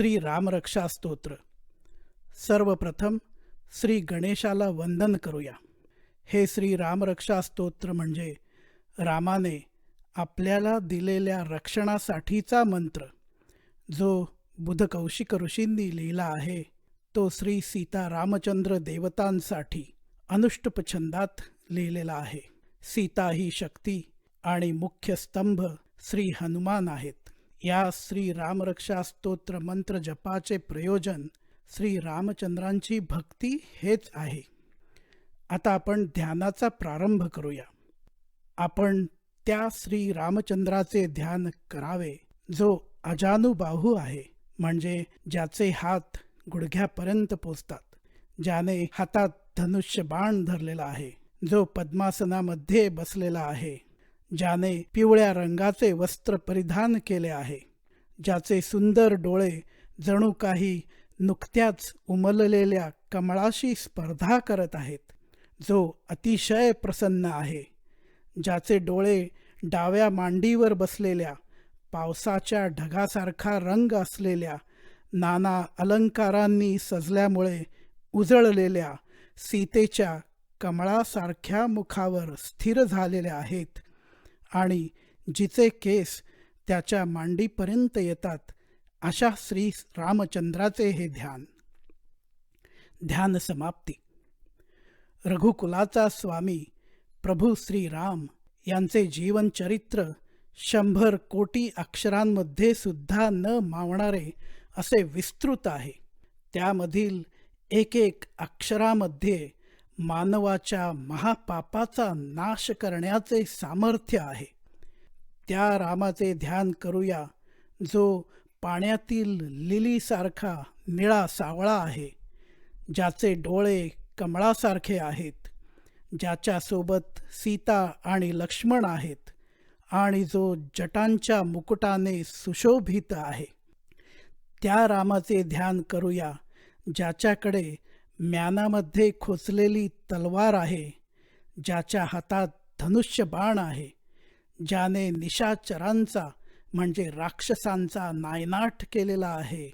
श्री रामरक्षा स्तोत्र. सर्वप्रथम श्री गणेशाला वंदन करूया. हे श्री रामरक्षा स्तोत्र म्हणजे रामाने आपल्याला दिलेल्या रक्षणासाठीचा मंत्र जो बुधकौशिक ऋषींनी लिहिला आहे तो श्री सीता रामचंद्र देवतांसाठी अनुष्टुप छंदात लिहिलेला आहे. सीता ही शक्ती आणि मुख्य स्तंभ श्री हनुमान आहेत. या श्री रामरक्षा स्तोत्र मंत्र जपाचे प्रयोजन श्री रामचंद्रांची भक्ती हेच आहे. आता आपण ध्यानाचा प्रारंभ करूया. आपण त्या श्री रामचंद्राचे ध्यान करावे जो अजानुबाहू आहे म्हणजे ज्याचे हात गुडघ्यापर्यंत पोचतात ज्याने हातात धनुष्य बाण धरलेला आहे जो पद्मासनामध्ये बसलेला आहे. ज्याने पिवळ्या रंगाचे वस्त्र परिधान केले आहे ज्याचे सुंदर डोळे जणू काही नुकत्याच उमललेल्या कमळाशी स्पर्धा करत आहेत जो अतिशय प्रसन्न आहे. ज्याचे डोळे डाव्या मांडीवर बसलेल्या पावसाच्या ढगासारखा रंग असलेल्या नाना अलंकारांनी सजल्यामुळे उजळलेल्या सीतेच्या कमळासारख्या मुखावर स्थिर झालेल्या आहेत आणि जिचे केस त्याच्या मांडीपर्यंत येतात अशा श्री रामचंद्राचे हे ध्यान. ध्यान समाप्ती. रघुकुलाचा स्वामी प्रभू श्रीराम यांचे जीवनचरित्र शंभर कोटी अक्षरांमध्ये सुद्धा न मावणारे असे विस्तृत आहे. त्यामधील एक एक अक्षरामध्ये मानवाच्या महापापाचा नाश करण्याचे सामर्थ्य आहे. त्या रामाचे ध्यान करूया जो पाण्यातील लिलीसारखा निळा सावळा आहे ज्याचे डोळे कमळासारखे आहेत ज्याच्यासोबत सीता आणि लक्ष्मण आहेत आणि जो जटांच्या मुकुटाने सुशोभित आहे. त्या रामाचे ध्यान करूया ज्याच्याकडे म्यानामध्ये खोचलेली तलवार आहे ज्याच्या हातात धनुष्य बाण आहे ज्याने निशाचरांचा म्हणजे राक्षसांचा नायनाट केलेला आहे.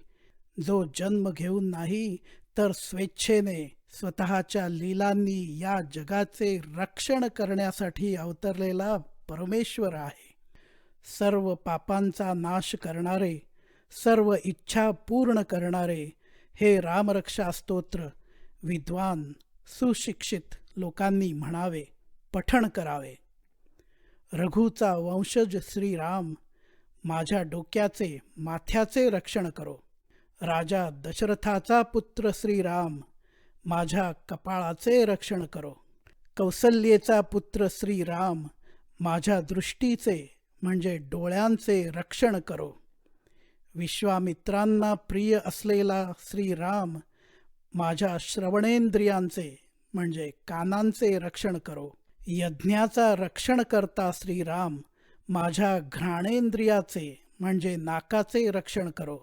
जो जन्म घेऊन नाही तर स्वेच्छेने स्वतःच्या लीलांनी या जगाचे रक्षण करण्यासाठी अवतरलेला परमेश्वर आहे. सर्व पापांचा नाश करणारे सर्व इच्छा पूर्ण करणारे हे रामरक्षा स्तोत्र विद्वान सुशिक्षित लोकांनी म्हणावे पठण करावे. रघुचा वंशज श्रीराम माझ्या डोक्याचे माथ्याचे रक्षण करो. राजा दशरथाचा पुत्र श्रीराम माझ्या कपाळाचे रक्षण करो. कौसल्येचा पुत्र श्रीराम माझ्या दृष्टीचे म्हणजे डोळ्यांचे रक्षण करो. विश्वामित्रांना प्रिय असलेला श्रीराम माझ्या श्रवणेंद्रियांचे म्हणजे कानांचे रक्षण करो. यज्ञाचा रक्षण करता श्रीराम माझ्या घ्राणेंद्रियाचे म्हणजे नाकाचे रक्षण करो.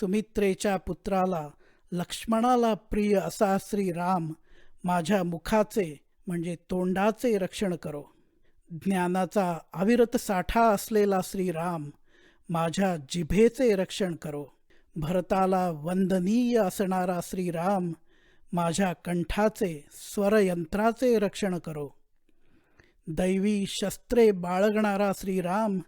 सुमित्रेच्या पुत्राला लक्ष्मणाला प्रिय असा श्रीराम माझ्या मुखाचे म्हणजे तोंडाचे रक्षण करो. ज्ञानाचा अविरत साठा असलेला श्रीराम माझ्या जिभेचे रक्षण करो. भरताला वंदनीय असणारा श्रीराम माझ्या कंठाचे स्वरयंत्राचे रक्षण करो. दैवी शस्त्रे बाळगणारा श्रीराम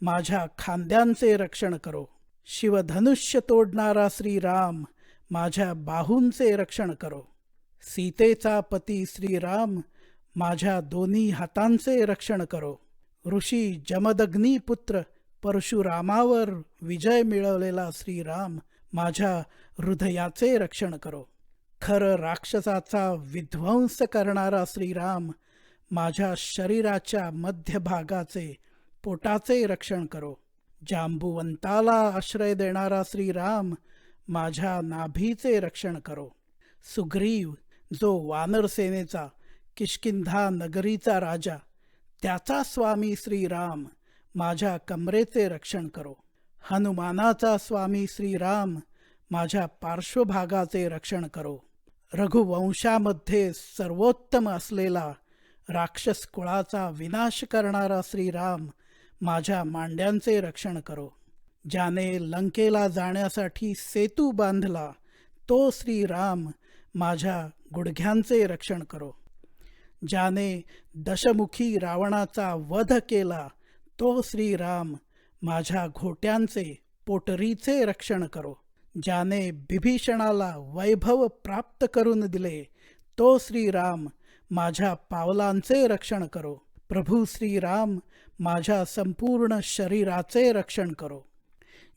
माझ्या खांद्यांचे रक्षण करो. शिवधनुष्य तोडणारा श्रीराम माझ्या बाहूंचे रक्षण करो. सीतेचा पती श्रीराम माझ्या दोन्ही हातांचे रक्षण करो. ऋषी जमदग्नी पुत्र परशुरामावर विजय मिळवलेला श्रीराम माझ्या हृदयाचे रक्षण करो. खर राक्षसाचा विध्वंस करणारा श्रीराम माझ्या शरीराच्या मध्यभागाचे पोटाचे रक्षण करो. जांबुवंताला आश्रय देणारा श्रीराम माझ्या नाभीचे रक्षण करो. सुग्रीव जो वानरसेनेचा किशकिंधा किष्किंधा नगरीचा राजा त्याचा स्वामी श्रीराम माझ्या कमरेचे रक्षण करो. हनुमानाचा स्वामी श्रीराम माझ्या पार्श्वभागाचे रक्षण करो. रघुवंशामध्ये सर्वोत्तम असलेला राक्षस कुळाचा विनाश करणारा श्रीराम माझ्या मांड्यांचे रक्षण करो. ज्याने लंकेला जाण्यासाठी सेतू बांधला तो श्रीराम माझ्या गुडघ्यांचे रक्षण करो. ज्याने दशमुखी रावणाचा वध केला तो श्रीराम माझ्या घोट्यांचे पोटरीचे रक्षण करो. ज्याने बिभीषणाला वैभव प्राप्त करून दिले तो श्रीराम माझ्या पावलांचे रक्षण करो. प्रभू श्रीराम माझ्या संपूर्ण शरीराचे रक्षण करो.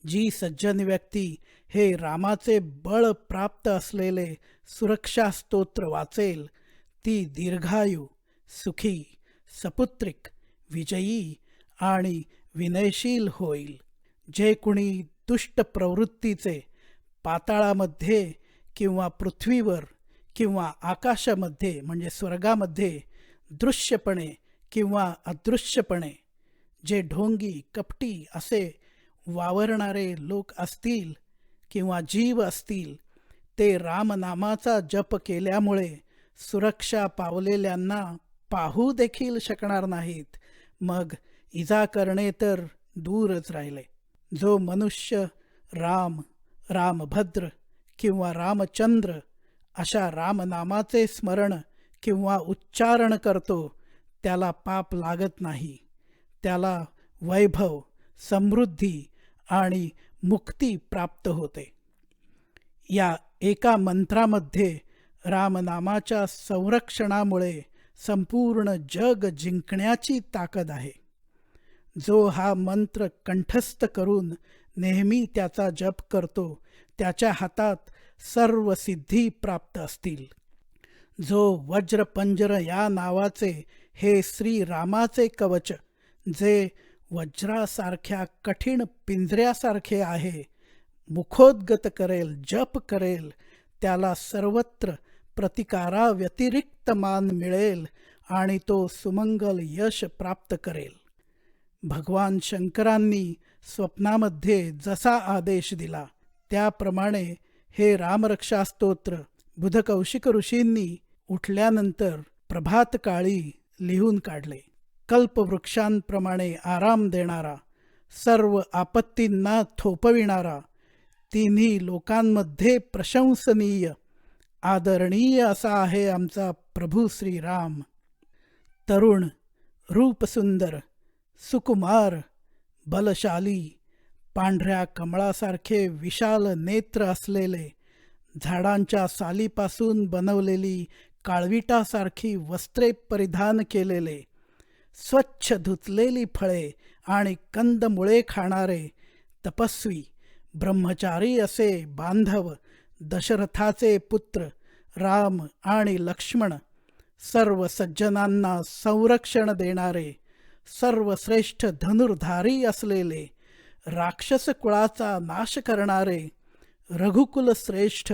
जी सज्जन व्यक्ती हे रामाचे बळ प्राप्त असलेले सुरक्षा स्तोत्र वाचेल ती दीर्घायू सुखी सपुत्रिक विजयी आणि विनयशील होईल. जे कुणी दुष्ट प्रवृत्तीचे पाताळामध्ये किंवा पृथ्वीवर किंवा आकाशामध्ये म्हणजे स्वर्गामध्ये दृश्यपणे किंवा अदृश्यपणे जे ढोंगी कपटी असे वावरणारे लोक असतील किंवा जीव असतील ते रामनामाचा जप केल्यामुळे सुरक्षा पावलेल्यांना पाहू देखील शकणार नाहीत. मग इजा करणे तर दूरच राहिले. जो मनुष्य राम रामभद्र किंवा रामचंद्र अशा रामनामाचे स्मरण किंवा उच्चारण करतो त्याला पाप लागत नाही. त्याला वैभव समृद्धी आणि मुक्ती प्राप्त होते. या एका मंत्रामध्ये रामनामाच्या संरक्षणामुळे संपूर्ण जग जिंकण्याची ताकद आहे. जो हा मंत्र कंठस्थ करून नेहमी त्याचा जप करतो त्याच्या हातात सर्व सिद्धी प्राप्त असतील. जो वज्रपंजर या नावाचे हे श्री रामाचे कवच जे वज्रासारख्या कठीण पिंजऱ्यासारखे आहे मुखोद्गत करेल जप करेल त्याला सर्वत्र प्रतिकाराव्यतिरिक्त मान मिळेल आणि तो सुमंगल यश प्राप्त करेल. भगवान शंकरांनी स्वप्नामध्ये जसा आदेश दिला त्याप्रमाणे हे रामरक्षा स्तोत्र बुधकौशिक ऋषींनी उठल्यानंतर प्रभातकाळी लिहून काढले. कल्पवृक्षांप्रमाणे आराम देणारा सर्व आपत्तींना थोपविणारा तिन्ही लोकांमध्ये प्रशंसनीय आदरणीय असा आहे आमचा प्रभू श्रीराम. तरुण रूपसुंदर सुकुमार बलशाली पांढऱ्या कमळासारखे विशाल नेत्र असलेले झाडांच्या सालीपासून बनवलेली काळविटासारखी वस्त्रे परिधान केलेले स्वच्छ धुतलेली फळे आणि कंदमुळे खाणारे तपस्वी ब्रह्मचारी असे बांधव दशरथाचे पुत्र राम आणि लक्ष्मण सर्व सज्जनांना संरक्षण देणारे सर्वश्रेष्ठ धनुर्धारी असलेले राक्षस कुळाचा नाश करणारे रघुकुल श्रेष्ठ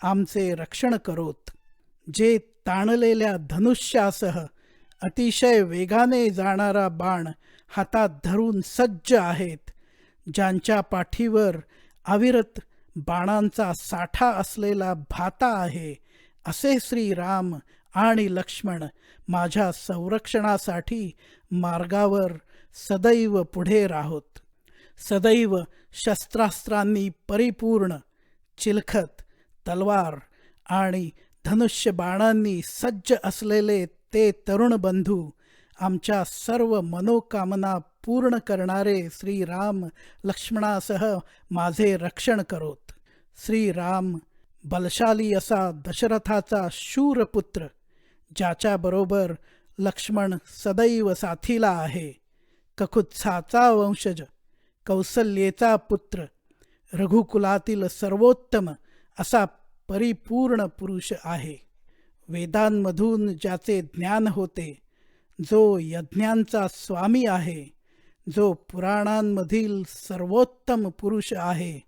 आमचे रक्षण करोत जे ताणलेल्या धनुष्यासह अतिशय वेगाने जाणारा बाण हातात धरून सज्ज आहेत ज्यांच्या पाठीवर अविरत बाणांचा साठा असलेला भाता आहे असे श्रीराम आणि लक्ष्मण माझ्या संरक्षणासाठी मार्गावर सदैव पुढे राहोत. सदैव शस्त्रास्त्रांनी परिपूर्ण चिलखत तलवार आणि धनुष्य बाणांनी सज्ज असलेले ते तरुण बंधू आमच्या सर्व मनोकामना पूर्ण करणारे श्रीराम लक्ष्मणासह माझे रक्षण करोत. श्रीराम बलशाली असा दशरथाचा शूरपुत्र ज्याच्याबरोबर लक्ष्मण सदैव साथीला आहे. ककुत्साचा वंशज कौसल्येचा पुत्र रघुकुलातील सर्वोत्तम असा परिपूर्ण पुरुष आहे. वेदांमधून ज्याचे ज्ञान होते जो यज्ञांचा स्वामी आहे जो पुराणांमधील सर्वोत्तम पुरुष आहे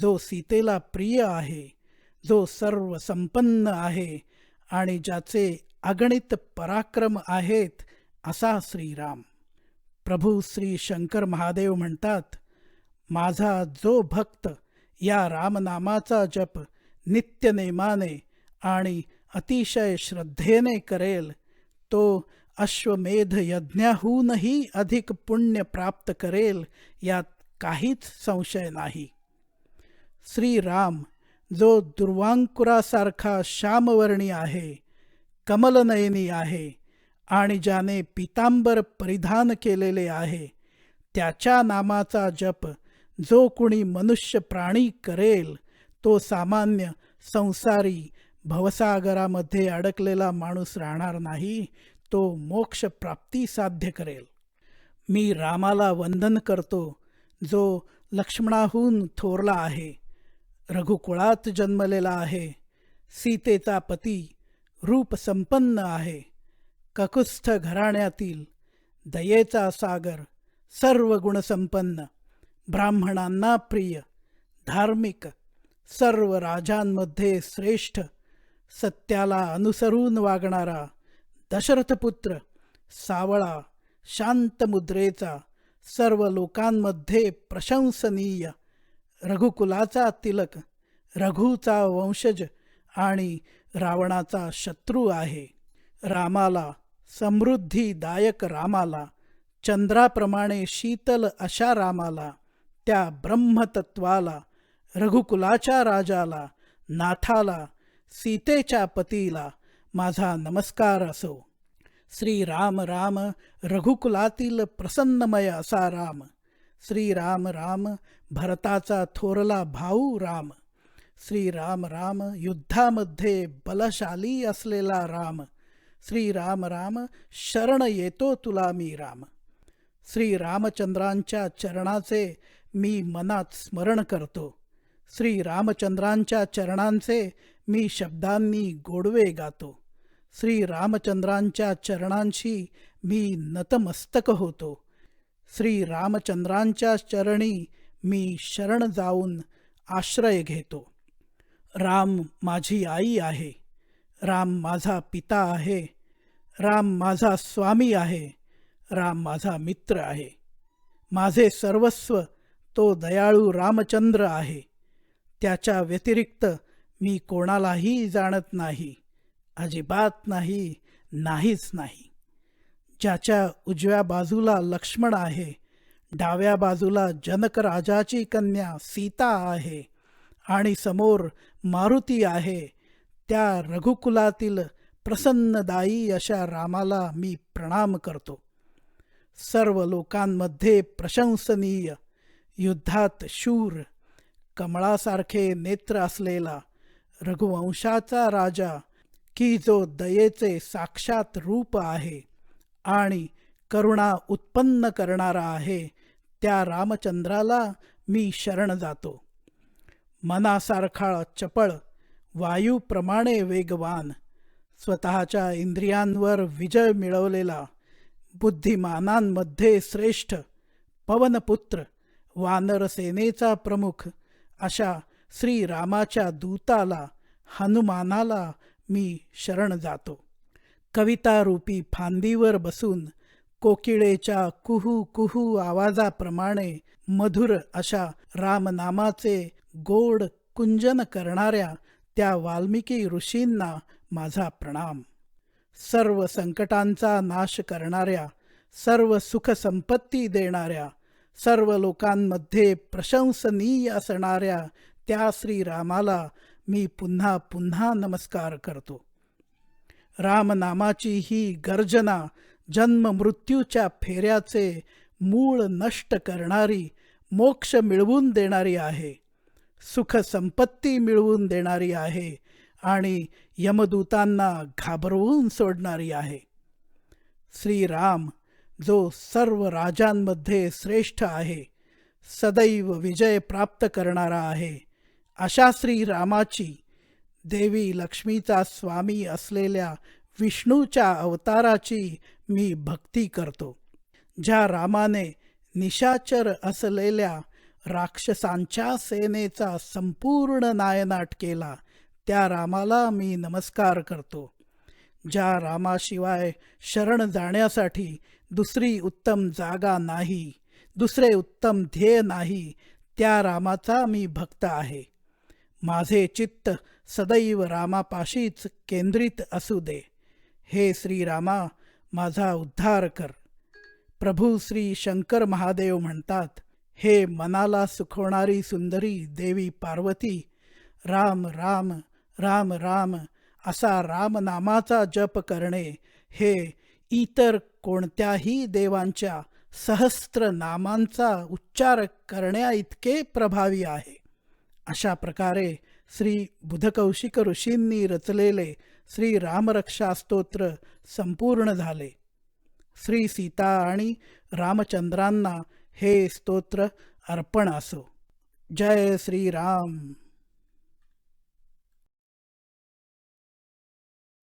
जो सीतेला प्रिय आहे जो सर्व संपन्न आहे आणि ज्याचे अगणित पराक्रम आहेत असा श्रीराम. प्रभू श्री शंकर महादेव म्हणतात माझा जो भक्त या रामनामाचा जप नित्यनेमाने आणि अतिशय श्रद्धेने करेल तो अश्वमेध यज्ञाहूनही अधिक पुण्य प्राप्त करेल यात काहीच संशय नाही. श्रीराम जो दुर्वांकुरासारखा श्यामवर्णी आहे कमलनयनी आहे आणि ज्याने पितांबर परिधान केलेले आहे त्याच्या नामाचा जप जो कुणी मनुष्य प्राणी करेल तो सामान्य संसारी भवसागरामध्ये अडकलेला माणूस राहणार नाही तो मोक्ष प्राप्ती साध्य करेल. मी रामाला वंदन करतो जो लक्ष्मणाहून थोरला आहे रघुकुळात जन्मलेला आहे सीतेचा पती रूप संपन्न आहे. ककुस्थ घराण्यातील दयेचा सागर सर्व गुणसंपन्न ब्राह्मणांना प्रिय धार्मिक सर्व राजांमध्ये श्रेष्ठ सत्याला अनुसरून वागणारा दशरथपुत्र सावळा शांत मुद्रेचा सर्व लोकांमध्ये प्रशंसनीय रघुकुलाचा तिलक रघुचा वंशज आणि रावणाचा शत्रू आहे. रामाला समृद्धीदायक रामाला चंद्राप्रमाणे शीतल अशा रामाला त्या ब्रह्मतत्वाला रघुकुलाच्या राजाला नाथाला सीतेच्या पतीला माझा नमस्कार असो. श्री राम राम रघुकुलातील प्रसन्नमय असा राम. श्री राम राम भरताचा थोरला भाऊ राम. श्री राम राम युद्धामध्ये बलशाली असलेला राम. श्री राम राम शरण येतो तुला मी राम. श्री रामचंद्रांच्या चरणाचे मी मनात स्मरण करतो. श्री रामचंद्रांच्या चरणांचे मी शब्दांनी गोडवे गातो. श्री रामचंद्रांच्या चरणांशी मी नतमस्तक होतो. श्री रामचंद्रांच्या चरणी मी शरण जाऊन आश्रय घेतो. राम माझी आई आहे. राम माझा पिता आहे. राम माझा स्वामी आहे. राम माझा मित्र आहे. माझे सर्वस्व तो दयाळू रामचंद्र आहे. त्याच्या व्यतिरिक्त मी कोणालाही जाणत नाही. अजिबात नाही नाहीच नाही. ज्याच्या उजव्या बाजूला लक्ष्मण आहे डाव्या बाजूला जनक राजाची कन्या सीता आहे आणि समोर मारुती आहे. त्या रघुकुलातील प्रसन्नदायी अशा रामाला मी प्रणाम करतो. सर्व लोकांमध्ये प्रशंसनीय युद्धात शूर कमळासारखे नेत्र असलेला रघुवंशाचा राजा की जो दयेचे साक्षात रूप आहे आणि करुणा उत्पन्न करणारा आहे त्या रामचंद्राला मी शरण जातो. मनासारखा चपळ वायूप्रमाणे वेगवान स्वतःच्या इंद्रियांवर विजय मिळवलेला बुद्धिमानांमध्ये श्रेष्ठ पवनपुत्र वानरसेनेचा प्रमुख अशा श्रीरामाच्या दूताला हनुमानाला मी शरण जातो. कवितारूपी फांदीवर बसून कोकिळेच्या कुहू कुहू आवाजाप्रमाणे मधुर अशा रामनामाचे गोड कुंजन करणाऱ्या त्या वाल्मिकी ऋषींना माझा प्रणाम. सर्व संकटांचा नाश करणाऱ्या सर्व सुखसंपत्ती देणाऱ्या सर्व लोकांमध्ये प्रशंसनीय असणाऱ्या त्या श्रीरामाला मी पुन्हा पुन्हा नमस्कार करतो. रामनामाची ही गर्जना जन्म मृत्यूच्या फेऱ्याचे मूळ नष्ट करणारी मोक्ष मिळवून देणारी आहे. सुखसंपत्ती मिळवून देणारी आहे आणि यमदूतांना घाबरवून सोडणारी आहे. श्रीराम जो सर्व राजांमध्ये श्रेष्ठ आहे सदैव विजय प्राप्त करणारा आहे. अशा श्रीरामाची देवी लक्ष्मीचा स्वामी असलेल्या विष्णूच्या अवताराची मी भक्ती करतो. ज्या रामाने निशाचर असलेल्या राक्षसांच्या सेनेचा संपूर्ण नायनाट केला. त्या रामाला मी नमस्कार करतो. ज्या रामाशिवाय शरण जाण्यासाठी दुसरी उत्तम जागा नाही दुसरे उत्तम ध्येय नाही त्या रामाचा मी भक्त आहे. माझे चित्त सदैव रामापाशीच केंद्रित असू दे. हे श्रीरामा माझा उद्धार कर. प्रभू श्री शंकर महादेव म्हणतात हे मनाला सुखवणारी सुंदरी देवी पार्वती. राम राम राम राम असा रामनामाचा जप करणे. हे इतर कोणत्याही देवांच्या सहस्त्र नामांचा उच्चार करण्या इतके प्रभावी आहे. अशा प्रकारे श्री बुधकौशिक ऋषींनी रचलेले श्री रामरक्षा स्तोत्र संपूर्ण झाले. श्री सीता आणि रामचंद्रांना हे स्तोत्र अर्पण असो. जय श्रीराम.